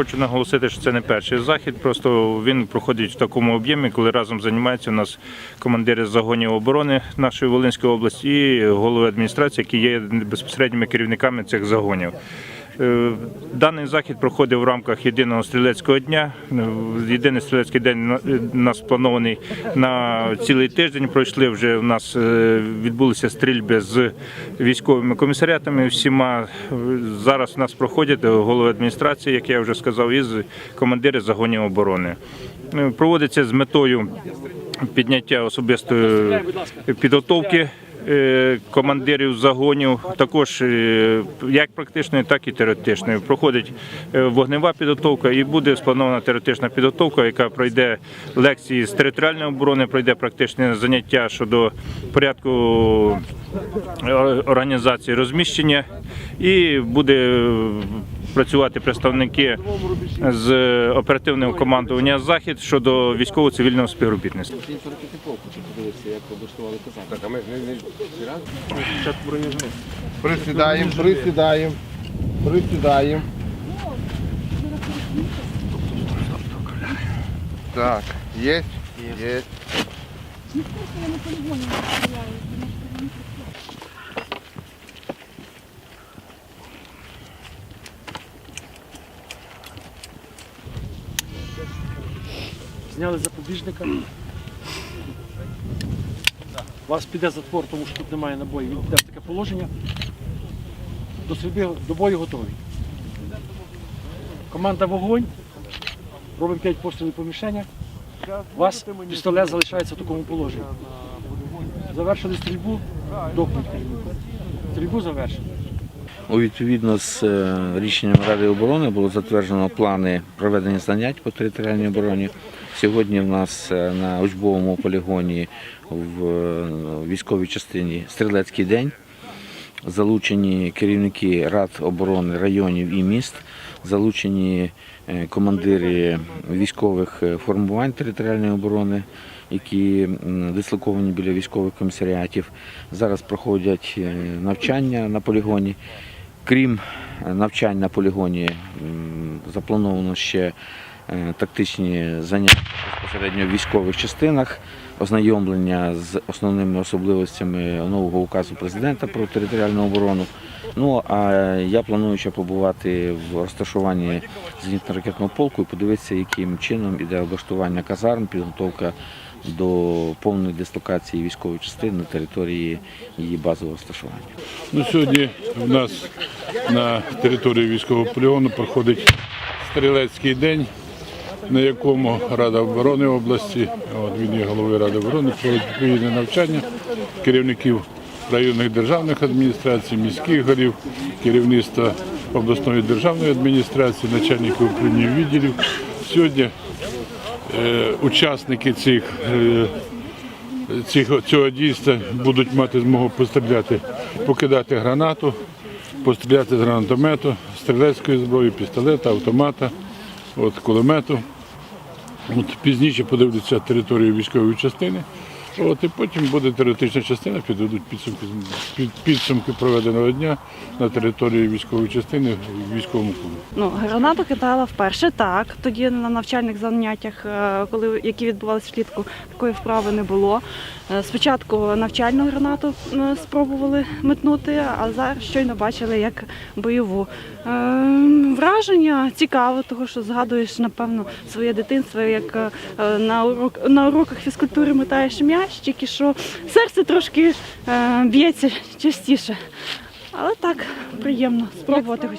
хочу наголосити, що це не перший захід. Просто він проходить в такому об'ємі, коли разом займаються у нас командири загонів оборони нашої Волинської області і голови адміністрації, які є безпосередніми керівниками цих загонів. Е, Даний захід проходив в рамках єдиного стрілецького дня. Е, Єдиний стрілецький день е, у нас планований на цілий тиждень. Пройшли вже у нас е, відбулися стрільби з військовими комісаріатами. Всіма Е, зараз у нас проходять голови адміністрації, як я вже сказав, і з командири загонів оборони. Е, Проводиться з метою підняття особистої підготовки е, командирів загонів, також е, як практичної, так і теоретичної. Проходить е, вогнева підготовка і буде спланована теоретична підготовка, яка пройде лекції з територіальної оборони, пройде практичне заняття щодо порядку е, організації розміщення і буде е, працювати представники з оперативного командування Захід щодо військово-цивільного співробітництва. Присідаємо, присідаємо, присідаємо. Так, є? Є. Зняли запобіжника. Вас піде затвор, тому що тут немає набоїв. Він піде в таке положення. До стрільби, до бою готовий. Команда вогонь. Робимо 5 пострілів по мішенях. Вас пістолет залишається в такому положенні. Завершили стрільбу, дохнуть. Стрільбу завершили. У відповідно з е, рішенням Ради оборони було затверджено плани проведення занять по територіальній обороні. Сьогодні в нас е, на учбовому полігоні в е, військовій частині стрілецький день. Залучені керівники рад оборони районів і міст, залучені е, командири військових формувань територіальної оборони, які дислоковані біля військових комісаріатів. Зараз проходять навчання на полігоні. Крім навчань на полігоні, заплановано ще тактичні заняття безпосередньо в військових частинах, ознайомлення з основними особливостями нового указу президента про територіальну оборону. Ну а я планую ще побувати в розташуванні зенітно-ракетного полку і подивитися, яким чином іде облаштування казарм, підготовка до повної дислокації військової частини на території її базового розташування. Ну, сьогодні в нас на території військового полігону проходить стрілецький день, на якому Рада оборони області, от він є головою Ради оборони, проводить відповідне навчання керівників районних державних адміністрацій, міських голів, керівництва обласної державної адміністрації, начальників управління відділів. Сьогодні е, учасники цих е, цього дійства будуть мати змогу постріляти, покидати гранату, постріляти з гранатомету, стрілецької зброї, пістолета, автомата, от, кулемету. От, пізніше подивляться територію військової частини. От, і потім буде теоретична частина, підведуть підсумки, під, підсумки проведеного дня на території військової частини в військовому клубі. Ну, гранату кидала вперше, так. Тоді на навчальних заняттях, е, коли які відбувалися влітку, такої вправи не було. Е, Спочатку навчальну гранату е, спробували метнути, а зараз щойно бачили як бойову. Враження цікаво, тому що згадуєш, напевно, своє дитинство, як на, урок, на уроках фізкультури метаєш м'яч, тільки що серце трошки е, б'ється частіше. Але так, приємно спробувати. хоч.